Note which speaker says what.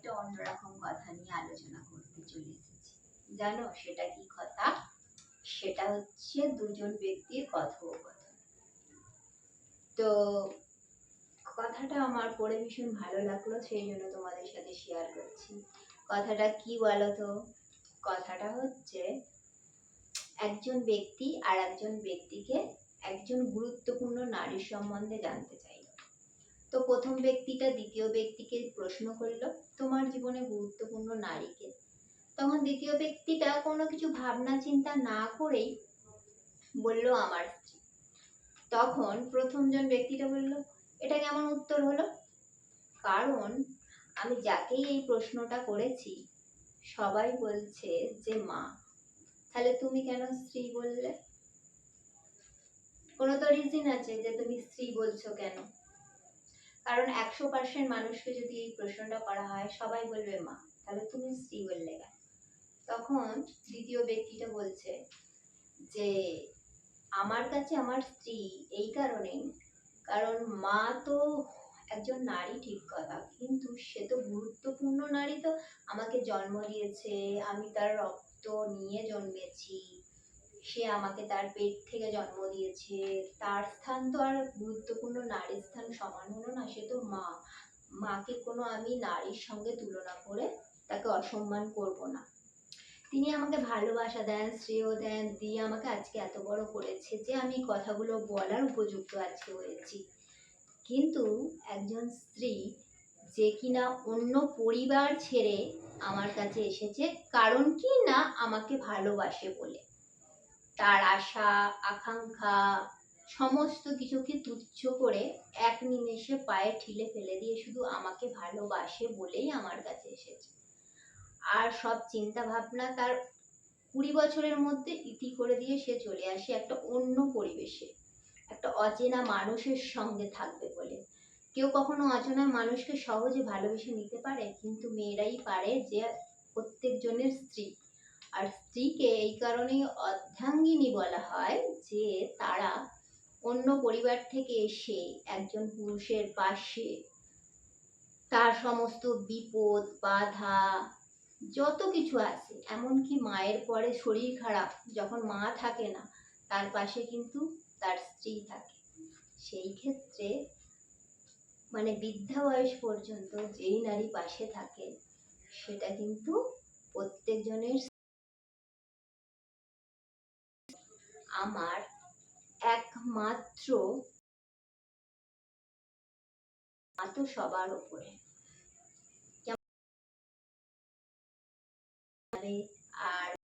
Speaker 1: একটা অন্যরকম কথা নিয়ে আলোচনা করতে চলে এসেছি জানো, সেটা কি কথা? সেটা হচ্ছে দুজন ব্যক্তির কথোপকথন। তো কথাটা আমার পড়ে ভীষণ ভালো লাগল, সেই জন্য তোমাদের সাথে শেয়ার করছি। কথাটা কি বলো তো কথাটা হচ্ছে, একজন ব্যক্তি আর একজন ব্যক্তিকে একজন গুরুত্বপূর্ণ নারীর সম্বন্ধে জানতে চাইল তো প্রথম ব্যক্তিটা দ্বিতীয় ব্যক্তিকে প্রশ্ন করল, তোমার জীবনে গুরুত্বপূর্ণ নারীকে তখন দ্বিতীয় ব্যক্তিটা কোনো কিছু ভাবনা চিন্তা না করেই বলল, আমার স্ত্রী। তখন প্রথমজন ব্যক্তিটা বলল, এটা কেমন উত্তর হলো? কারণ আমি যাকেই এই প্রশ্নটা করেছি, সবাই বলছে যে মা। তাহলে তুমি কেন স্ত্রী বললে? কোনো তো রিজন আছে যে তুমি স্ত্রী বলছো কেন? কারণ একশো পার্সেন্ট মানুষকে যদি এই প্রশ্নটা করা হয়, সবাই বলবে, মা, তাহলে তুমি স্ত্রী বললে কেন? তখন দ্বিতীয় ব্যক্তিটা বলছে যে, আমার কাছে আমার স্ত্রী এই কারণেই, কারণ মা তো একজন নারী ঠিক কথা, কিন্তু সে তো গুরুত্বপূর্ণ নারী তো। আমাকে জন্ম দিয়েছে, আমি তার রক্ত নিয়ে জন্মেছি সে আমাকে তার পেট থেকে জন্ম দিয়েছে। তার স্থান তো আর গুরুত্বপূর্ণ, নারীর স্থান সমান হলো না, সে তো মা। মাকে কোনো আমি নারীর সঙ্গে তুলনা করে তাকে অসম্মান করব না। তিনি আমাকে ভালোবাসা দেন, শ্রেয় দেন, দিয়ে আমাকে আজকে এত বড় করেছে যে আমি কথাগুলো বলার উপযুক্ত আজকে হয়েছি। কিন্তু একজন স্ত্রী যে কিনা অন্য পরিবার ছেড়ে আমার কাছে এসেছে, কারণ কি না আমাকে ভালোবাসে বলে। তার আশা, আকাঙ্ক্ষা, সমস্ত কিছুকে তুচ্ছ করে এক নিমেষে পায়ে ঠিলে ফেলে দিয়ে শুধু আমাকে ভালোবাসে বলেই আমার কাছে এসেছে। আর সব চিন্তা ভাবনা তার কুড়ি বছরের মধ্যে ইতি করে দিয়ে সে চলে আসে একটা অন্য পরিবেশে। একটা অচেনা মানুষের সঙ্গে থাকবে বলে। কেউ কখনো অচেনা মানুষকে সহজে ভালোবেসে নিতে পারে, কিন্তু মেয়েরাই পারে যে প্রত্যেকজনের স্ত্রী। আর স্ত্রীকে এই কারণেই অর্ধাঙ্গিনী বলা হয় যে তারা অন্য পরিবার থেকে এসে একজন পুরুষের পাশে তার সমস্ত বিপদ, বাধা, যত কিছু আছে, এমনকি মায়ের পরে শরীর খারাপ, যখন মা থাকে না, তার পাশে কিন্তু তার স্ত্রী থাকে। সেই ক্ষেত্রে মানে বৃদ্ধা বয়স পর্যন্ত যেই নারী পাশে থাকে, সেটা কিন্তু প্রত্যেকজনের আমার একমাত্র এত সবার ওপরে আর